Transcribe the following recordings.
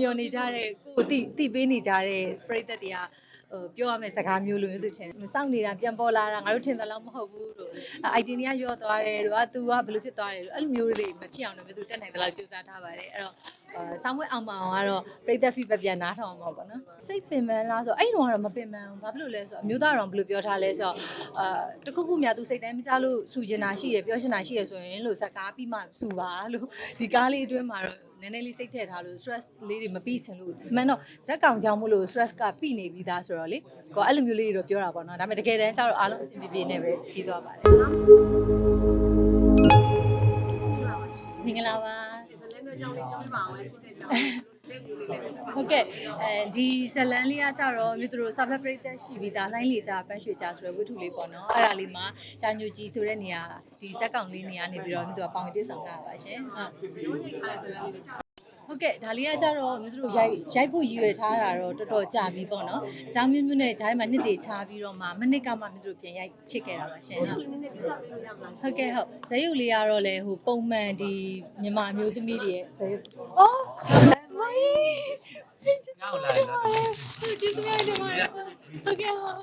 မျောနေကြတဲ့ကိုတိတိပေးနေကြတဲ့ပရိသတ်တွေကဟိုပြောရမယ့်စကားမျိုးလိုမျိုးသူချင်းမစောင့်နေတာပြန်ပေါ်လာတာငါတို့ထင်တယ်လို့မဟုတ်ဘူးလို့အိုက်တင်ကရော့သွားတယ်လို့အာ तू ကဘယ်လိုဖြစ်သွားတယ်လို့အဲ့လိုမျိုးလေးမဖြစ်အောင်လည်းသူတက်နိုင်တယ်လို့ကြိုးစားထားပါတယ်အဲ့တော့အာ ဆောင်းဝဲအောင်မအောင်ကတော့ပရိသတ် feedback ပြန်နားထောင်အောင်ပါနော်စိတ်ပင်ပန်းလားဆိုအဲ့တော့ကတော့မပင်ပန်းဘူးဘာဖြစ်လို့လဲဆိုတော့အမျိုးသားတော်ဘယ်လိုပြောထားလဲဆိုတော့အာတခုခုများသူစိတ်တိုင်းမကြလို့စူကျင်တာရှိရပြောချင်တာရှိရဆိုရင်လို့စကားပြီးမှစူပါလို့ဒီကားလေးအတွင်းမှာတော့နည်းနည်းလေးစိတ်ထည့်ထားလို့ stress လေးတွေမပြီးချင်လို့အမှန်တော့ဇက်ကောင်ကြောင့်မလို့ stress ကပြီးနေပြီးသားဆိုတော့လေကိုကအဲ့လိုမျိုးလေးတွေတော့ပြောတာပေါ့နော်ဒါပေမဲ့တကယ်တမ်းကျတော့အားလုံးအဆင်ပြေပြေနဲ့ပဲပြီးသွားပါတယ်မင်္ဂလာပါ ဇလန်းတို့ကြောင့်လေးပြောပြပါအောင်ဖြစ်တဲ့ကြောင့်လေးမျိုးလေးလည်းပြောပြပါဟုတ်ကဲ့အဲဒီဇလန်လေးကကြတော့မြို့သူတို့စာဖက်ပရိသတ်ရှိပြီးသားလိုင်းလေကြပန်းရွှေကြဆိုတဲ့ဝတ္ထုလေးပေါ့နော်အဲ့ဒါလေးမှာကြာညိုကြီးဆိုတဲ့နေရာဒီဇက်ကောင်လေးနေရာနေပြီးတော့မြို့သူကပေါင်တိဆောင်တာပါရှင်ဟုတ်ရိုးရိုးခါဇလန်းလေးကြောင့် ဟုတ်ကဲ့ဒါလေးကကြတော့မြို့သူတို့ရိုက်ရိုက်ဖို့ရည်ရွယ်ထားတာတော့တော်တော်ကြာပြီပေါ့နော်အကြောင်းမျိုးမျိုးနဲ့ဂျားထဲမှာနှစ်တွေချားပြီးတော့မှမနစ်ကမှမြို့သူတို့ပြန်ရိုက်ဖြစ်ခဲ့တာပါရှင်ဟုတ်ဒီနေ့ပြပြပေးလို့ရမလားဟုတ်ကဲ့ဟုတ်ဇယုတ်လေးကတော့လေဟိုပုံမှန်ဒီမြန်မာအမျိုးသမီးတွေရဲ့ဇယုတ်အော်မိုင်းငါ့ကိုလာရင်တော့ဟုတ်ကျေးဇူးများတင်ပါတယ်ဟုတ်ကဲ့ဟုတ်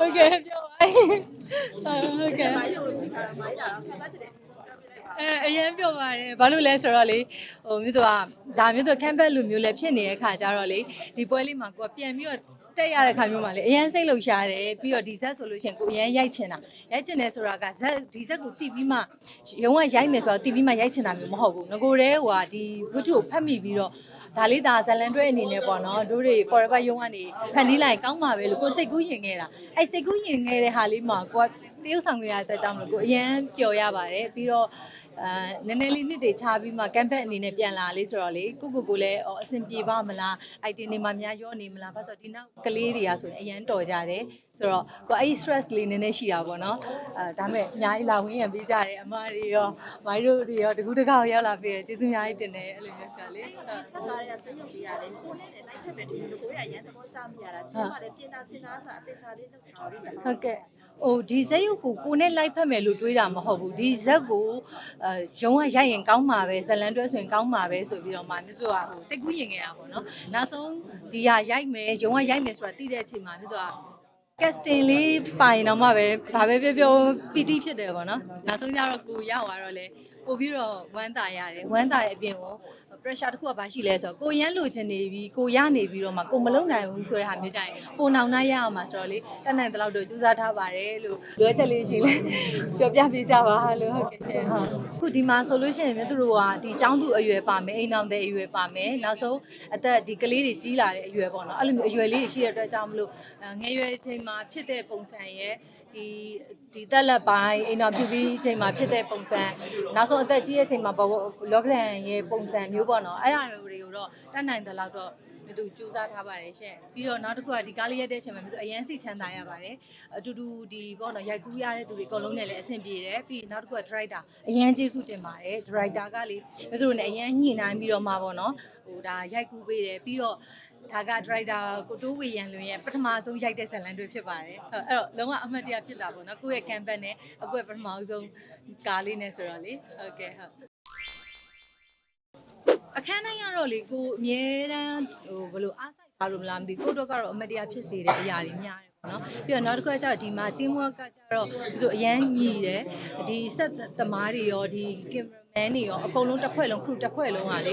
ဟုတ်ကဲ့ပြောပါဟုတ်ကဲ့မိုင်းရိုးခါမိုင်းတာတော့ခက်သားချင်တယ်ပြောပြလိုက်ပါ အဲအရင်ပြောပါတယ်ဘာလို့လဲဆိုတော့လေဟိုမြို့သူကဒါမြို့သူကမ်ဘက်လူမျိုးလည်းဖြစ်နေတဲ့ခါကျတော့လေဒီပွဲလေးမှာကိုကပြန်ပြီးတော့တက်ရတဲ့ခါမျိုးမှာလေအရန်စိတ်လှုပ်ရှားတယ်ပြီးတော့ဒီဇက်ဆိုလို့ရှိရင်ကိုအရန်ရိုက်ချင်တာရိုက်ချင်တယ်ဆိုတာကဇက်ဒီဇက်ကိုတိပြီးမှရုံးကရိုက်မယ်ဆိုတော့တိပြီးမှရိုက်ချင်တာမျိုးမဟုတ်ဘူးငကိုတဲ့ဟိုကဒီဝတ္ထုကိုဖတ်မိပြီးတော့ဒါလေးဒါဇလန်တွဲအနေနဲ့ပေါ့နော်တို့တွေ forever ရုံးကနေဖန်တီးလိုက်ကောင်းပါပဲလို့ကိုစိတ်ကူးရင်ခဲ့တာအဲ့စိတ်ကူးရင်ခဲ့တဲ့ဟာလေးမှာကိုကတရုပ်ဆောင်ရတဲ့အတွက်ကြောင့်မလို့ကိုအရန်ပျော်ရပါတယ်ပြီးတော့ အဲနည်းနည်းလေးနှစ်တွေချပြီးမှကမ်ပက်အနေနဲ့ပြန်လာလေးဆိုတော့လေကိုကိုကိုလည်းအော်အဆင်ပြေပါမလားအိုက်တင်တွေမှာများရောနေမလားဘာလို့ဆိုတော့ဒီနောက်ကလေးတွေကဆိုရင်အရန်တော်ကြတယ်ဆိုတော့ကိုအဲ့ဒီ stress လေးနည်းနည်းရှိတာပေါ့နော်အဲဒါမဲ့အများကြီးလာဝင်ရပေးကြတယ်အမတွေရောမိုင်းတို့တွေရောတကူးတကောက်ရောက်လာပေးတယ်ကျေးဇူးအများကြီးတင်တယ်အဲ့လိုမျိုးဆိုတော့လေဟုတ်ဆက်ကားရဆင်းရုပ်လေးရတယ်ကိုနဲ့လည်းလိုက်ဖက်ပဲဒီလိုကိုရရန်သဘောစားမိရတာဒီမှာလည်းပြင်တာစင်တာစာအသေးချာလေးလုပ်ထားပြီးဟုတ်ကဲ့ဟိုဒီဇက်ရုပ်ကိုကိုနဲ့လိုက်ဖက်မယ်လို့တွေးတာမဟုတ်ဘူးဒီဇက်ကိုအဲရုံးကရိုက်ရင်ကောင်းမှာပဲဇလန်တွဲဆိုရင်ကောင်းမှာပဲဆိုပြီးတော့မှမြို့သူကဟိုစိတ်ကူးရင်ခဲ့တာပေါ့နော်နောက်ဆုံးဒီဟာရိုက်မယ်ရုံးကရိုက်မယ်ဆိုတာသိတဲ့အချိန်မှာမြို့သူက casting လေးပိုင်တော့မှပဲဒါပဲပြောပြော PT ဖြစ်တယ်ပေါ့နော်နောက်ဆုံးကျတော့ကိုရောက်သွားတော့လေပို့ပြီးတော့ဝမ်းသာရတယ်ဝမ်းသာတဲ့အပြင်ကို pressure တစ်ခုကဘာရှိလဲဆိုတော့ကိုရမ်းလိုချင်နေပြီကိုရနေပြီးတော့မှကိုမလုံနိုင်ဘူးဆိုတဲ့ဟာမျိုးကြရင်ပိုနောင်နှရရအောင်မှာဆိုတော့လေတက်နိုင်တဲ့လောက်တော့ကြိုးစားထားပါတယ်လို့လွယ်ချက်လေးရှိလဲပြောပြပေးကြပါလို့ဟုတ်ကဲ့ရှင်ဟုတ်ခုဒီမှာဆိုလို့ရှိရင်မြတ်သူတို့ကဒီចောင်းသူအရွယ်ပါမယ်အိမ်အောင်တဲ့အရွယ်ပါမယ်နောက်ဆုံးအသက်ဒီကလေးတွေကြီးလာတဲ့အရွယ်ပေါ့နော်အဲ့လိုမျိုးအရွယ်လေးတွေရှိတဲ့အတွက်ကြောင့်မလို့ငယ်ရွယ်ချိန်မှာဖြစ်တဲ့ပုံစံရဲ့ ဒီဒီတက်လက်ပိုင်းအိမ်တော်ပြုပြီးချိန်မှာဖြစ်တဲ့ပုံစံနောက်ဆုံးအသက်ကြီးရဲ့ချိန်မှာဘဝလောကရန်ရဲ့ပုံစံမျိုးပေါ့နော်အဲ့ဒါတွေကိုတော့တတ်နိုင်တဲ့လောက်တော့မြသူစူးစမ်းထားပါတယ်ရှင့်ပြီးတော့နောက်တစ်ခုကဒီကားလေးရက်တဲ့ချိန်မှာမြသူအရန်စိတ်ချမ်းသာရပါတယ်အတူတူဒီပေါ့နော်ရိုက်ကူးရတဲ့သူတွေအကုန်လုံးနဲ့လည်းအဆင်ပြေတယ်ပြီးနောက်တစ်ခုက director အရန်ကျေးဇူးတင်ပါတယ် director ကလေမြသူတို့နဲ့အရန်ညှိနှိုင်းပြီးတော့မှပေါ့နော်ဟိုဒါရိုက်ကူးပေးတယ်ပြီးတော့ ဒါက driver ကိုတိုးဝေရန်လွင်ရဲ့ပထမဆုံးရိုက်တဲ့ဇာတ်လမ်းတွေဖြစ်ပါတယ်။အဲ့တော့လုံးဝအမှတ်တရဖြစ်တာပေါ့နော်။ကိုယ့်ရဲ့ campaign နဲ့အခုရဲ့ပထမဆုံးကားလေးနဲ့ဆိုတော့လေ။ဟုတ်ကဲ့ဟုတ်။အခန်းတိုင်းကတော့လေကိုအမြဲတမ်းဟိုဘယ်လိုအားစိုက်ပါလို့မလားမသိဘူးကိုတို့ကတော့အမတ်တရားဖြစ်စေတဲ့အရာတွေများတယ်ပေါ့ နော်ပြီးတော့နောက်တစ်ခုကကျတော့ဒီမှာ team work ကကျတော့သူတို့အရန်ညီတယ်ဒီဆက်သမားတွေရောဒီ cameraman တွေရောအကုန်လုံးတစ်ဖွဲ့လုံး crew တစ်ဖွဲ့လုံးကလေ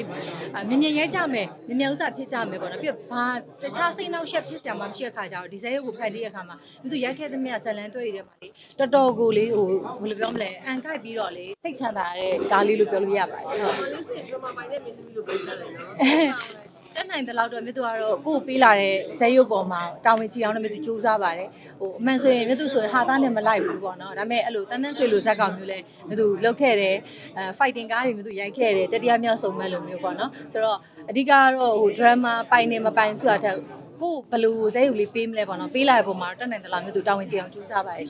အမြင်မြင်ရဲကြမယ်မြင်မြင်ဥစ္စာဖြစ်ကြမယ်ပေါ့နော်ပြီးတော့ဘာတခြားစိတ်နှောက်ရှက်ဖြစ်စရာမှမရှိတဲ့ခါကျတော့ဒီဇက်ရုပ်ကိုဖတ်တဲ့အခါမှာသူရိုက်ခဲ့သမျှဇလန်တွေ့ရတဲ့မှာလေတော်တော်ကိုလေဟိုဘယ်လိုပြောမလဲအန်ကိုက်ပြီးတော့လေစိတ်ချမ်းသာတဲ့ကားလေးလို့ပြောလို့ရပါတယ်ဟုတ်မလေးစင်ဒရမာပိုင်းနဲ့မင်းသမီးလို့ပြောကြတယ်နော် တက်နိုင်တဲ့လောက်တော့မြတ်သူကတော့ကိုယ်ပေးလာတဲ့ဇက်ရုပ်ပေါ်မှာတာဝန်ကြည့်အောင်လည်းမြတ်သူစူးစမ်းပါတယ်ဟိုအမှန်ဆိုရင်မြတ်သူဆိုရင်ဟာသားနဲ့မလိုက်ဘူးပေါ့နော်ဒါပေမဲ့အဲ့လိုတန်းတန်းဆွေလိုဇက်ကောင်မျိုးလဲမြတ်သူလုတ်ခဲ့တယ်အဲ fighting ကားတွေမြတ်သူရိုက်ခဲ့တယ်တတိယမြောက်ဆုံးမဲ့လိုမျိုးပေါ့နော်ဆိုတော့အဓိကကတော့ဟို drama ပိုင်နေမပိုင်ဆိုတာတက်ကိုဘယ်လိုဇက်ရုပ်လေးပေးမလဲပေါ့နော်ပေးလာတဲ့ပုံမှာတက်နိုင်တဲ့လောက်မြတ်သူတာဝန်ကြည့်အောင်စူးစမ်းပါတယ်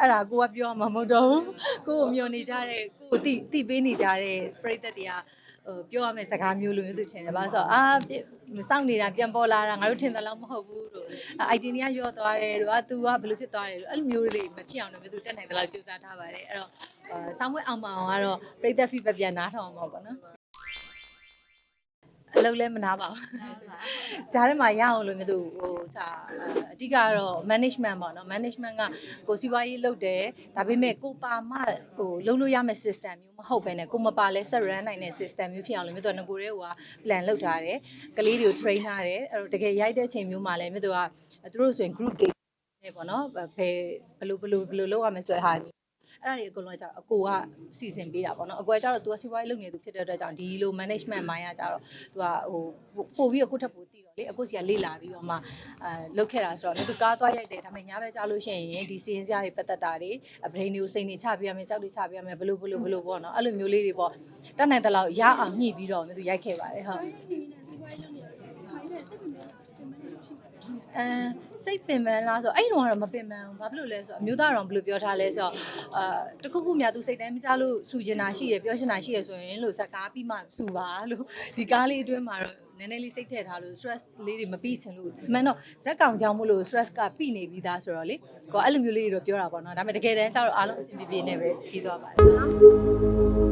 အဲ့ဒါကိုကပြောမှာမဟုတ်တော့ဘူးကိုကိုမျောနေကြတဲ့ကိုကိုတိတိပေးနေကြတဲ့ပရိသတ်တွေက ဟဟိုပြောရမယ့်စကားမျိုးလိုမျိုးသူထင်တယ်ဘာလို့ဆိုတော့အာပြမစောင့်နေတာပြန်ပေါ်လာတာငါတို့ထင်တယ်လို့မဟုတ်ဘူးလို့အိုက်ဒီနီကရော့သွားတယ်လို့အာ तू ကဘယ်လိုဖြစ်သွားတယ်လို့အဲ့လိုမျိုးလေးမဖြစ်အောင်လို့မျိုးသူတက်နိုင်တယ်လို့ကြိုးစားထားပါတယ်အဲ့တော့အာဆောင်းမွေးအောင်မအောင်ကတော့ပြိသက် feedback ပြန်နားထောင်အောင်ပါပေါ့နော် အလုပ်လည်းမနာပါဘူး။ဂျားထဲမှာရအောင်လို့မျိုးသူဟိုစာအဓိကကတော့ management ပေါ့နော် management ကကိုစီးပွားရေးလုပ်တယ်ဒါပေမဲ့ကိုပါမဟိုလုပ်လို့ရမယ့် system မျိုးမဟုတ်ဘဲနဲ့ကိုမပါလဲဆက် run နိုင်တဲ့ system မျိုးဖြစ်အောင်လို့မျိုးသူကငကိုရဲဟိုက plan လုပ်ထားတယ်ကလေးတွေကို train ထားတယ်အဲ့တော့တကယ်ရိုက်တဲ့ချိန်မျိုးမှာလည်းမျိုးသူကသူတို့ဆိုရင် group တွေနဲ့ပေါ့နော်ဘယ်ဘယ်လိုဘယ်လိုဘယ်လိုလုပ်ရမလဲဆိုတဲ့ဟာတွေ အဲ့ဒါတွေအကုန်လုံးကကြတော့အကိုကစီစဉ်ပေးတာပေါ့နော်အကိုကကြတော့ तू ကစီးပွားရေးလုပ်နေသူဖြစ်တဲ့အတွက်ကြောင့်ဒီလို management မိုင်းကကြတော့ तू ကဟိုပို့ပြီးတော့ကိုယ့်ထက်ပိုတည်တော့လေအကိုစီကလေ့လာပြီးတော့မှအဲလုပ်ခဲ့တာဆိုတော့ तू ကားသွားရိုက်တယ်ဒါပေမဲ့ညဘက်ကြားလို့ရှိရင်ဒီစီရင်စရာတွေပတ်သက်တာတွေအဘရိန်တွေကိုစိတ်နေချပြရမယ်ကြောက်တွေချပြရမယ်ဘလို့ဘလို့ဘလို့ပေါ့နော်အဲ့လိုမျိုးလေးတွေပေါ့တတ်နိုင်တဲ့လောက်ရအောင်ညှိပြီးတော့မျိုးသူရိုက်ခဲ့ပါတယ်ဟုတ် အဲစိတ်ပင်ပန်းလားဆိုတော့အဲ့တုန်းကတော့မပင်ပန်းဘူးဘာဖြစ်လို့လဲဆိုတော့အမျိုးသားတော်ဘယ်လိုပြောထားလဲဆိုတော့အာတခုခုများသူစိတ်တိုင်းမကြလို့စူချင်တာရှိတယ်ပြောချင်တာရှိတယ်ဆိုရင်လို့ဇက်ကားပြီးမှစူပါလို့ဒီကားလေးအတွင်းမှာတော့နည်းနည်းလေးစိတ်ထည့်ထားလို့ stress လေးတွေမပြီးချင်လို့အမှန်တော့ဇက်ကောင်ကြောင့်မလို့ stress ကပြီးနေပြီးသားဆိုတော့လေကိုအဲ့လိုမျိုးလေးတွေတော့ပြောတာပေါ့နော်ဒါပေမဲ့တကယ်တမ်းကျတော့အားလုံးအဆင်ပြေပြေနဲ့ပဲပြီးသွားပါတယ်